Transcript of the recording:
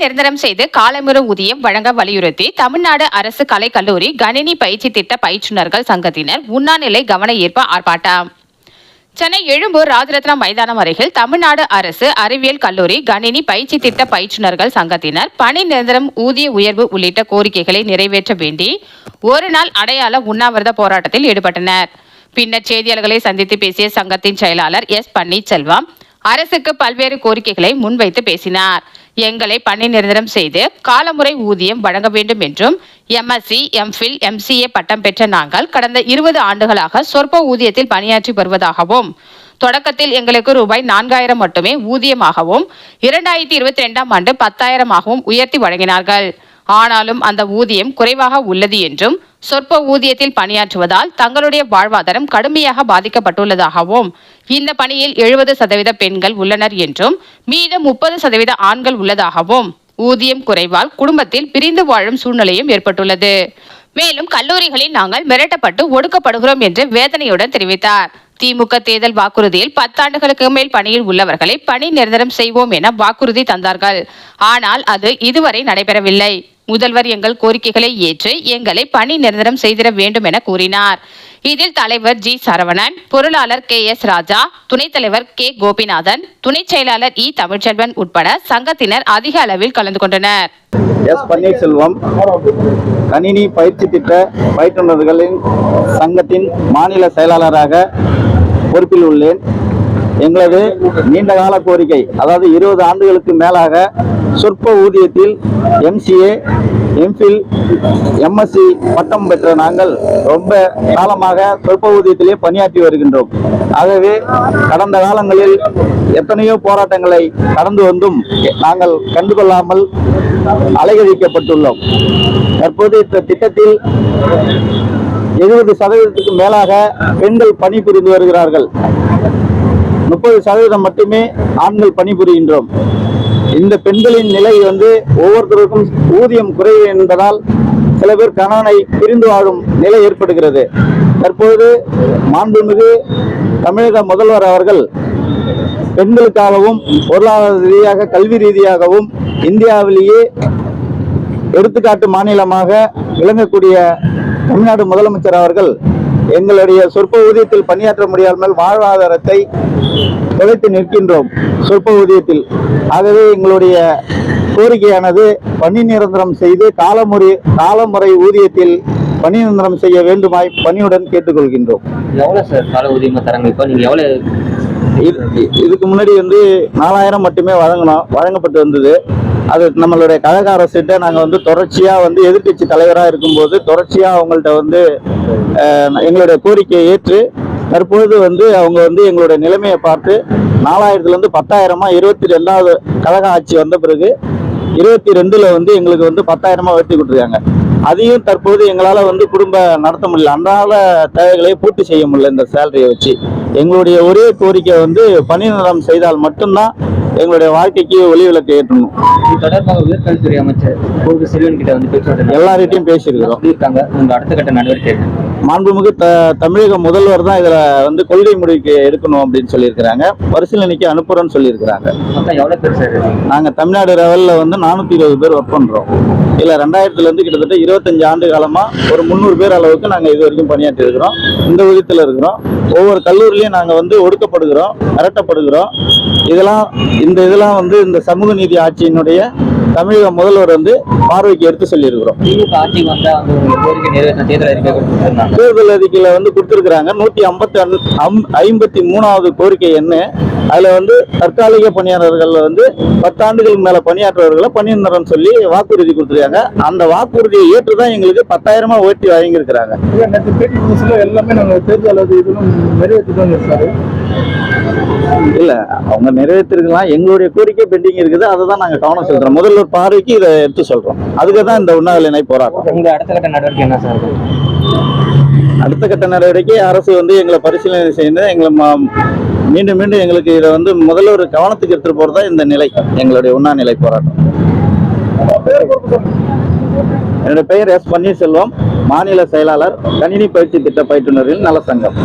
நிரந்தரம் செய்து காலமுறை ஊதியம் வழங்க வலியுறுத்தி தமிழ்நாடு அரசு கலை கல்லூரி கணினி பயிற்சி திட்ட பயிற்றுநர்கள் சங்கத்தினர் உண்ணாநிலை கவன ஈர்ப்பு ஆர்ப்பாட்டம். சென்னை எழும்பூர் ராஜரத்னம் மைதானம் அருகில் தமிழ்நாடு அரசு அறிவியல் கல்லூரி கணினி பயிற்சி திட்ட பயிற்றுநர்கள் சங்கத்தினர் பணி நிரந்தரம் ஊதிய உயர்வு உள்ளிட்ட கோரிக்கைகளை நிறைவேற்ற வேண்டி ஒரு நாள் அடையாள உண்ணாவிரத போராட்டத்தில் ஈடுபட்டனர். பின்னர் செய்தியாளர்களை சந்தித்து பேசிய சங்கத்தின் செயலாளர் எஸ் பன்னீர்செல்வம் அரசுக்கு பல்வேறு கோரிக்கைகளை முன்வைத்து பேசினார். எங்களை பணி நிரந்தரம் செய்து காலமுறை ஊதியம் வழங்க வேண்டும் என்றும் எம்எஸ்சி எம்ஃபில் எம்சிஏ பட்டம் பெற்ற நாங்கள் கடந்த இருபது ஆண்டுகளாக சொற்ப ஊதியத்தில் பணியாற்றி வருவதாகவும் தொடக்கத்தில் எங்களுக்கு ரூபாய் நான்காயிரம் மட்டுமே ஊதியமாகவும் இரண்டாயிரத்தி இருபத்தி ரெண்டாம் ஆண்டு பத்தாயிரமாகவும் உயர்த்தி வழங்கினார்கள். ஆனாலும் அந்த ஊதியம் குறைவாக உள்ளது என்றும் சொற்ப ஊதியத்தில் பணியாற்றுவதால் தங்களுடைய வாழ்வாதாரம் கடுமையாக பாதிக்கப்பட்டுள்ளதாகவும் இந்த பணியில் எழுபது சதவீத பெண்கள் உள்ளனர் என்றும் மீதம் முப்பது சதவீத ஆண்கள் உள்ளதாகவும் ஊதியம் குறைவால் குடும்பத்தில் பிரிந்து வாழும் சூழ்நிலையும் ஏற்பட்டுள்ளது. மேலும் கல்லூரிகளில் நாங்கள் மிரட்டப்பட்டு ஒடுக்கப்படுகிறோம் என்று வேதனையுடன் தெரிவித்தார். திமுக தேர்தல் வாக்குறுதியில் பத்தாண்டுகளுக்கு மேல் பணியில் உள்ளவர்களை பணி நிரந்தரம் செய்வோம் என வாக்குறுதி தந்தார்கள். ஆனால் அது இதுவரை நடைபெறவில்லை. முதல்வர் எங்கள் கோரிக்கைகளை ஏற்று எங்களை பணி நிரந்தரம் செய்திட வேண்டும் என கூறினார். இதில் தலைவர் ஜி சரவணன் பொருளாளர் கே எஸ் ராஜா துணைத் தலைவர் கே கோபிநாதன் துணை செயலாளர் இ தமிழ்ச்செல்வன் உட்பட சங்கத்தினர் அதிக அளவில் கலந்து கொண்டனர். எஸ் பன்னீர்செல்வம் கணினி பயிற்சி திட்ட பயிற்றுநர்களின் சங்கத்தின் மாநில செயலாளராக பொறுப்பில் உள்ளேன். எங்களது நீண்டகால கோரிக்கை அதாவது இருபது ஆண்டுகளுக்கு மேலாக சொற்ப ஊதியத்தில் எம்சிஏ எம்ஃபில் எம்எஸ்சி பட்டம் பெற்ற நாங்கள் ரொம்ப காலமாக சொற்ப ஊதியத்திலே பணியாற்றி வருகின்றோம். ஆகவே கடந்த காலங்களில் எத்தனையோ போராட்டங்களை கடந்து வந்தும் நாங்கள் கண்டுகொள்ளாமல் அலைகழிக்கப்பட்டுள்ளோம். தற்போது இந்த திட்டத்தில் எழுபது சதவீதத்துக்கு மேலாக பெண்கள் பணிபுரிந்து வருகிறார்கள். முப்பது சதவீதம் மட்டுமே ஆண்கள் பணிபுரிகின்றோம். இந்த பெண்களின் நிலை வந்து ஒவ்வொருத்தருக்கும் ஊதியம் குறைவு என்பதால் சில பேர் கணவனை பிரிந்து வாழும் நிலை ஏற்படுகிறது. தற்போது மாண்புமிகு தமிழக முதல்வர் அவர்கள் பெண்களுக்காகவும் பொருளாதார ரீதியாக கல்வி ரீதியாகவும் இந்தியாவிலேயே எடுத்துக்காட்டு மாநிலமாக விளங்கக்கூடிய தமிழ்நாடு முதலமைச்சர் அவர்கள் எங்களுடைய சொற்ப ஊதியத்தில் பணியாற்ற முடியாமல் வாழ்வாதாரத்தை தொலைத்து நிற்கின்றோம். சொற்ப ஊதியத்தில். ஆகவே எங்களுடைய கோரிக்கையானது பணி நிரந்தரம் செய்து காலமுறை காலமுறை ஊதியத்தில் பணி நிரந்தரம் செய்ய வேண்டுமாய் பணியுடன் கேட்டுக்கொள்கின்றோம். எவ்வளோ சார் கால ஊதியமாக தராங்க இப்போ நீங்கள் எவ்வளோ இது- இதுக்கு முன்னாடி வந்து நாலாயிரம் மட்டுமே வழங்கணும் வழங்கப்பட்டு வந்தது. அது நம்மளுடைய கழக அரசுகிட்ட நாங்கள் வந்து தொடர்ச்சியாக வந்து எதிர்க்கட்சி தலைவராக இருக்கும்போது தொடர்ச்சியாக அவங்கள்ட்ட வந்து எங்களுடைய கோரிக்கையை ஏற்று தற்பொழுது வந்து அவங்க வந்து எங்களுடைய நிலைமையை பார்த்து நாலாயிரத்துலேருந்து பத்தாயிரமா இருபத்தி ரெண்டாவது கழக ஆட்சி வந்த பிறகு இருபத்தி ரெண்டில் வந்து எங்களுக்கு வந்து பத்தாயிரமா உயர்த்தி கொடுத்துருக்காங்க. அதையும் தற்போது எங்களால் வந்து குடும்ப நடத்த முடியல. அன்றாட தேவைகளை பூர்த்தி செய்ய முடியல இந்த சேலரியை வச்சு. எங்களுடைய ஒரே கோரிக்கை வந்து பணி நிலம் செய்தால் மட்டும்தான் எங்களுடைய வாழ்க்கைக்கு ஒளி விளக்கு ஏற்றணும். இது தொடர்பாக உயர்கல்வித்துறை அமைச்சர் கோவி செல்வன் கிட்ட வந்து பேசுறது எல்லார்கிட்டையும் பேசியிருக்கிறோம். சொல்லியிருக்காங்க உங்க அடுத்த கட்ட நடவடிக்கை? மாண்புமிகு த தமிழக முதல்வர் தான் இதில் வந்து கொள்கை முடிவுக்கு எடுக்கணும் அப்படின்னு சொல்லியிருக்கிறாங்க. பரிசீலனைக்கு அனுப்புறோம்னு சொல்லியிருக்கிறாங்க. மொத்தம் எவ்வளோ பேர் சார்? நாங்கள் தமிழ்நாடு லெவலில் வந்து நானூற்றி இருபது பேர் ஒர்க் பண்ணுறோம் இதில் ரெண்டாயிரத்துலேருந்து கிட்டத்தட்ட இருபத்தஞ்சு ஆண்டு காலமாக ஒரு முந்நூறு பேர் அளவுக்கு நாங்கள் இது வரைக்கும் பணியாற்றி இருக்கிறோம் இந்த விதத்தில் இருக்கிறோம். ஒவ்வொரு கல்லூரிலையும் நாங்கள் வந்து ஒடுக்கப்படுகிறோம் மிரட்டப்படுகிறோம். இதெல்லாம் இந்த இதெல்லாம் வந்து இந்த சமூக நீதி ஆட்சியினுடைய தமிழக முதல்வர் வந்து பார்வைக்கு எடுத்து சொல்லியிருக்கிறோம். தேர்தல் அறிக்கையில வந்து கொடுத்துருக்குறாங்க. நூற்றி ஐம்பத்தி ஐம்பத்தி மூணாவது கோரிக்கை என்ன? அதில் வந்து தற்காலிக பணியாளர்கள் வந்து பத்தாண்டுகளுக்கு மேலே பணியாற்றுறவர்களை பணியினரம் சொல்லி வாக்குறுதி கொடுத்துருக்காங்க. அந்த வாக்குறுதியை ஏற்று தான் எங்களுக்கு பத்தாயிரமா பேட்டி புதுசில் எல்லாமே நாங்கள் தேர்தல் இதெல்லாம் நிறைவேற்றிதான் இருக்காரு இல்ல அவங்க நிறைவேற்றிருக்கலாம். எங்களுடைய கோரிக்கை பெண்டிங் இருக்குது. அதை தான் நாங்கள் கவனம் செலுத்துறோம். முதல்வர் பார்வைக்கு இதை எடுத்து சொல்றோம். அதுக்கு தான் இந்த உண்ணாவிலை போராட்டம். உங்க அடுத்த கட்ட நடவடிக்கை என்ன சார்? அடுத்த கட்ட நடவடிக்கை அரசு வந்து எங்களை பரிசீலனை செய்து எங்களை ம- மீண்டும் மீண்டும் எங்களுக்கு இதை வந்து முதல்வர் கவனத்துக்கு எடுத்துட்டு போகிறது தான் இந்த நிலை எங்களுடைய உண்ணாநிலை போராட்டம். என்னுடைய பெயர் எஸ் பன்னீர்செல்வம் மாநில செயலாளர் கணினி பயிற்சி திட்ட பயிற்றுனரின் நல சங்கம்